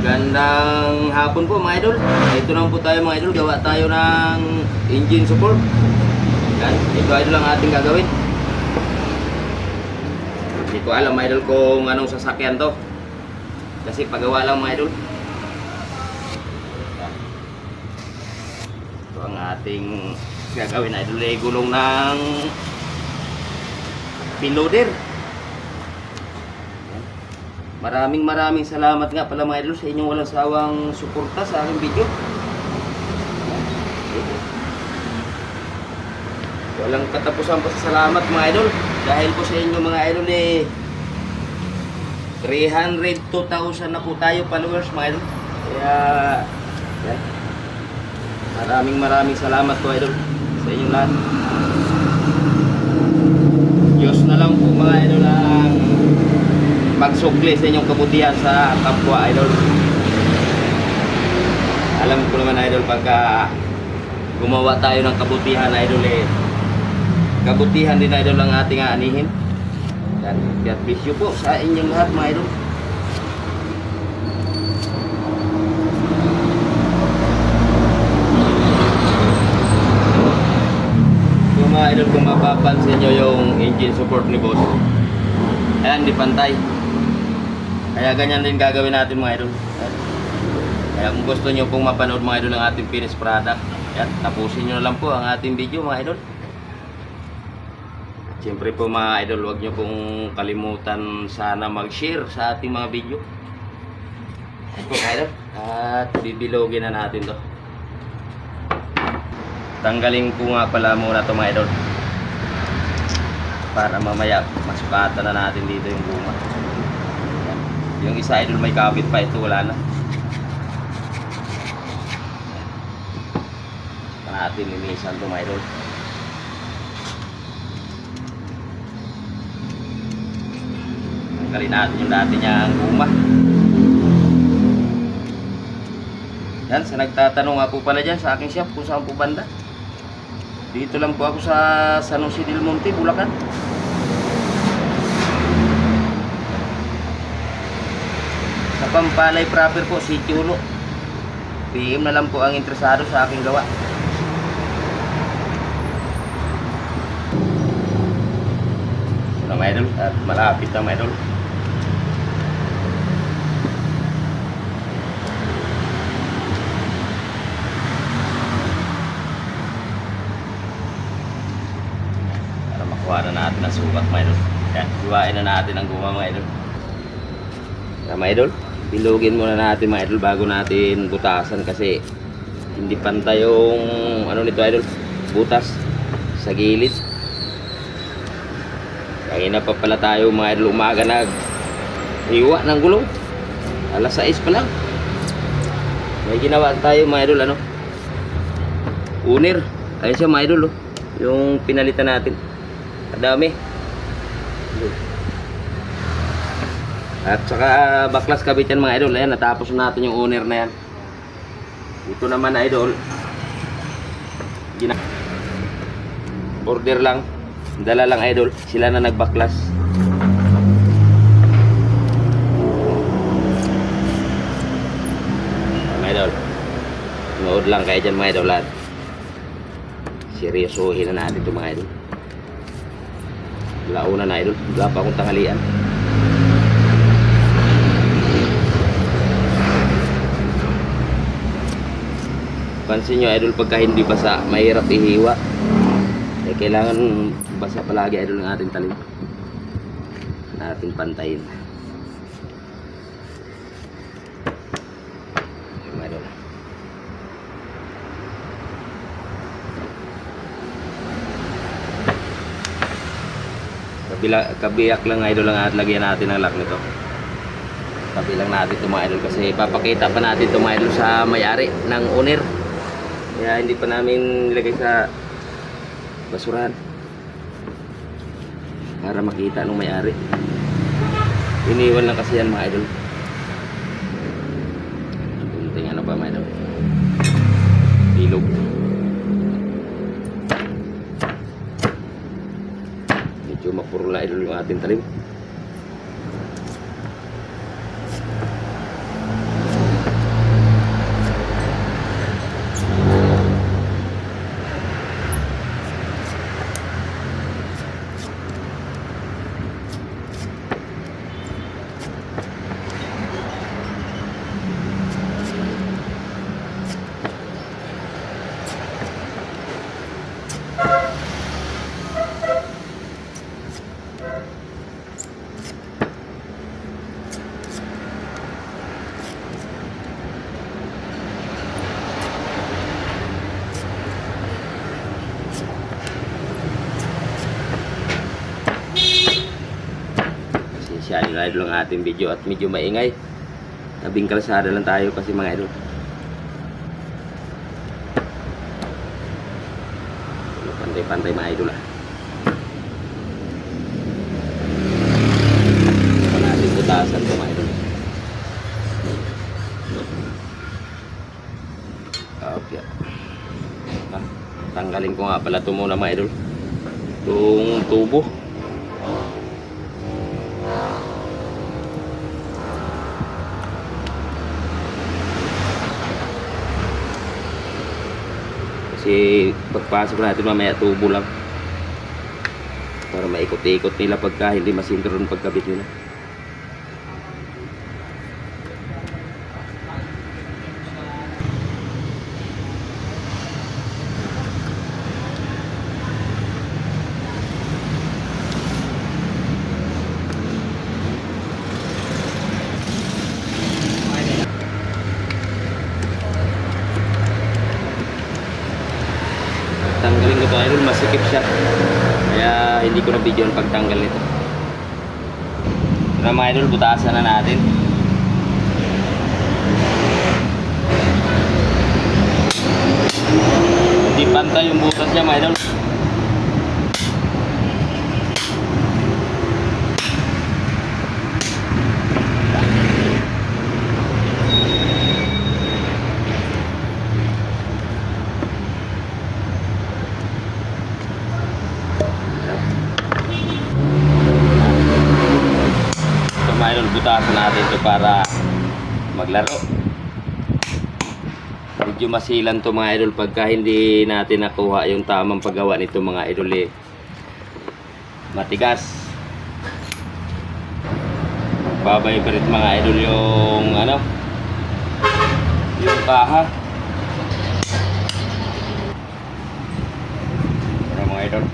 Magandang hapon po mga idol. Ito naman po tayo mga idol. Gawa tayo ng engine support. Yan. Ito idol ang ating gagawin. Hindi ko alam mga idol kung anong sasakyan to. Kasi pagawa lang mga idol. Ito ang ating gagawin idol. Eh, gulong ng piloder. Maraming maraming salamat nga pala mga idol sa inyong walang sawang suporta sa aking video. Walang katapusan pa sa salamat mga idol. Dahil po sa inyo mga idol eh 302,000 na po tayo followers mga idol. Kaya yan. Maraming maraming salamat po idol sa inyong lahat. Diyos na lang po mga idol ang magsukli sa inyong kabutihan sa kapwa idol. Alam ko naman idol pagka gumawa tayo ng kabutihan idol eh kabutihan din idol ang ating aanihin. Yan, God bless you po sa inyong lahat mga idol. Mga idol kung mapapansin nyo yung engine support ni boss. Ayan, di pantay. Kaya ganyan din gagawin natin mga idol. Kaya kung gusto nyo pong mapanood mga idol ng ating finished product, yan, tapusin nyo lang po ang ating video mga idol. Siyempre po mga idol, huwag nyo pong kalimutan sana mag-share sa ating mga video. Ayan po mga idol. At bibilogin na natin to. Tanggalin ko nga pala muna to mga idol. Para mamaya masukatan na natin dito yung guma. Yung isa idol may kabit pa ito wala na. Ayan. Natin linisan to mga idol. Tanggalin natin yung dati niyang guma. Yan, sa nagtatanong po pala dyan sa aking shop kung saan po banda. Dito lang po ako sa San Jose del Monte, Bulacan. Pampalay proper po, City Ulo. PM na lang po ang interesado sa aking gawa. Ito mga idol, at malapit na mga idol. para makuha na natin ang sukat mga idol. Yan, hiwain na natin ang guma mga idol. Mga idol, bilugin muna natin mga idol bago natin butasan kasi hindi pantay yung ano nito idol, butas sa gilid. Kaya na pa pala tayo mga idol umaga nag hiwa ng gulong. Alas 6 pa lang. May ginawa tayo mga idol ano. Unir. Ayun siya mga idol oh. Yung pinalitan natin. Kadami. At saka baklas kabit yan mga idol. Ayan, natapos na natin yung owner na yan. Ito naman idol. Gina Order lang. Dala lang idol. Sila na nagbaklas. Mga idol. Nood lang kayo dyan mga idol lahat. Seryosohin na natin ito mga idol. Launa na idol. Wala pa akong tanghalian. Pansin nyo idol pagka hindi basa, mahirap ihiwa. Eh, kailangan basa palagi idol ng ating talim. Natin pantayin. Kabila, kabiyak lang idol lang at lagyan natin ang lock nito. Tabi lang natin ito mga idol kasi papakita pa natin ito mga idol sa may-ari ng owner. Kaya hindi pa namin nilagay sa basurahan. Para makita ng may-ari. Iniwan lang kasi yan mga idol. Kunting ano ba mga idol? Bilog. Medyo mapurula idol yung ating talim. Tayo na idol ang ating video at medyo maingay. Nabing kalsada lang tayo kasi mga idol. Pantay-pantay mga idol ah. Natin butasan ito mga idol. Okay. Tanggalin ko nga pala ito muna mga idol. Itong tubo. Kasi pagpasok natin mamaya tubo lang. Para maikot-ikot nila pagka hindi masintron pagkabit nila. Tanggalin ko ito idol, masikip siya. Kaya hindi ko na video ang pagtanggal nito. Ito na mga idol, butasan na natin. Hindi pantay yung butas niya mga idol. Ito mga idol, butasan natin ito para maglaro. Medyo masilan to mga idol pagka hindi natin nakuha yung tamang paggawa nito mga idol eh. Matigas. Babay pa rin mga idol yung ano yung kaha. Para mga idol.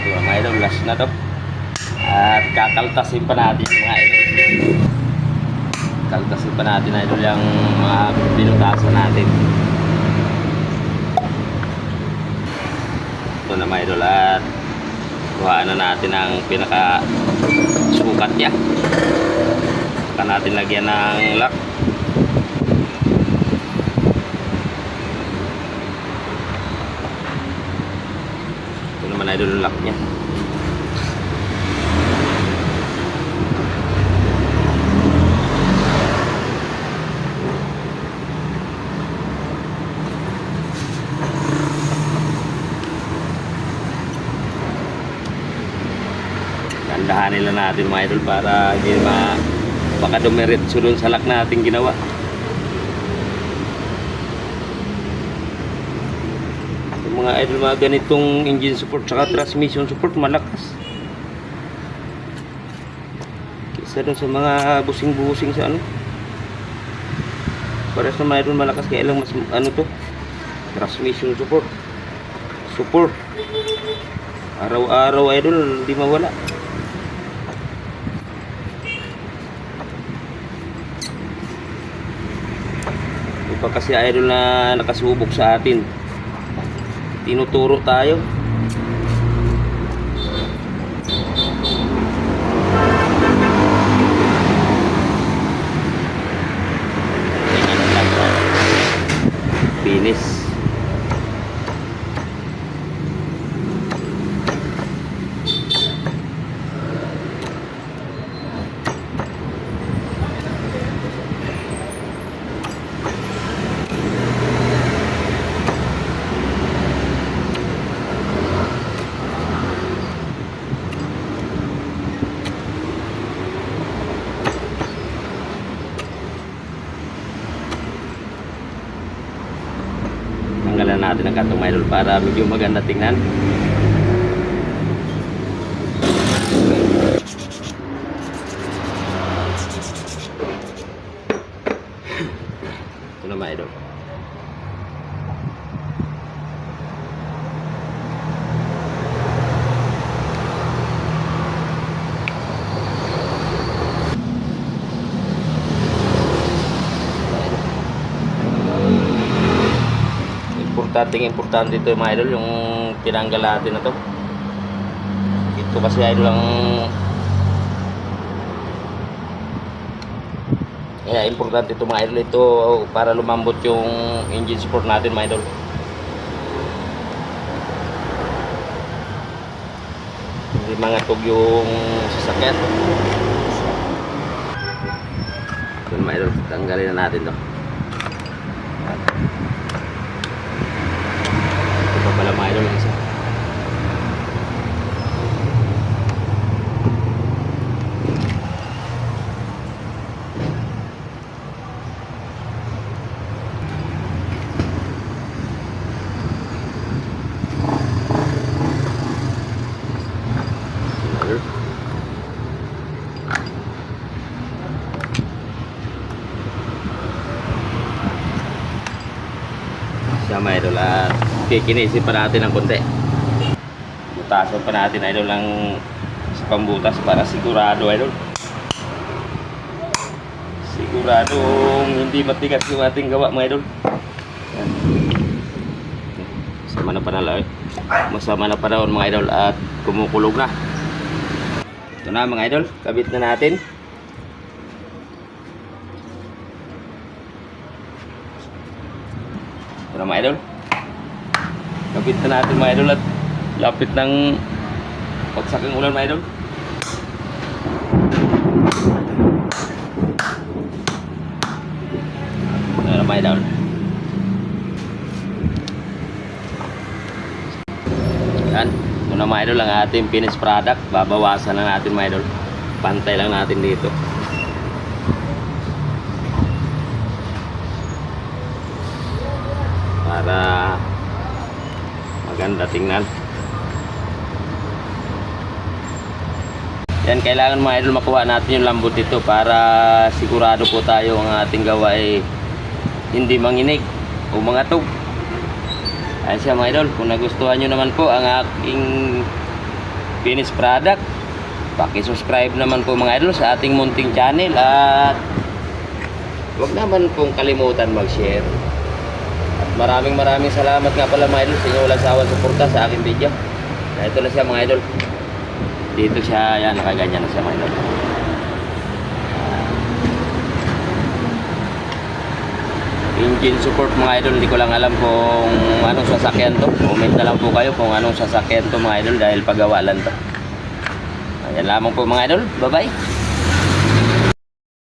Ito mga idol, last na to. At kakaltasin pa natin mga idol. Kaltasin pa natin idol yung mga binutasan natin. Ito na mga idol at kuhaan na natin ang pinaka sukat niya. Saka natin lagyan ng lock. Ito naman idol yung lock niya. Gandahanin lang natin mga idol para hindi ma baka dumiretso dun sa lock natin ginawa. Yung mga idol mga ganitong engine support saka transmission support malakas. Kisa dun sa mga busing-busing sa ano. Para sa mga idol malakas kaya lang mas ano to transmission support. Support. Araw-araw idol hindi mawala. Ito kasi idol na nakasubok sa atin. Tinuturo tayo. Tingnan lang sa Finish. Tanggalan natin ang katong idol para medyo maganda tingnan. Ito na mga idol. Importante importante ito mga idol, yung tinanggal natin na to. Ito kasi idol ang Kaya importante ito mga idol ito para lumambot yung engine support natin mga idol. Hindi mga tug yung sasakyan. Yun mga idol, tanggalin na natin to. Pa pala mga. Siya mga idol at kikinisin pa natin ng konti. Butasan pa natin idol lang sa pambutas para sigurado idol. Siguradong hindi matigas yung ating gawa mga idol. Masama na panahon. Masama na panahon mga idol at kumukulog na. Ito na mga idol, kabit na natin. Ito na mga idol. Kabit na natin mga idol at lapit ng pagsak ng ulan mga idol. Na mga idol. Yan. Ito na mga idol ang ating finished product. Babawasan lang natin mga idol. Pantay lang natin dito. Para maganda tingnan. Yan, kailangan mga idol makuha natin yung lambot dito para sigurado po tayo ang ating gawa ay hindi manginig o mga tug. Ayan siya mga idol, kung nagustuhan nyo naman po ang aking finished product, paki-subscribe naman po mga idol sa ating munting channel at huwag naman pong kalimutan mag-share. Maraming maraming salamat nga pala mga idol sa inyong walang sawang suporta sa aking video. Na ito na siya mga idol. Dito siya, yan, nakaganyan na siya mga idol. engine support mga idol hindi ko lang alam kung anong sasakyan to comment na lang po kayo kung anong sasakyan to mga idol dahil pagawa lang to ayan lamang po mga idol bye bye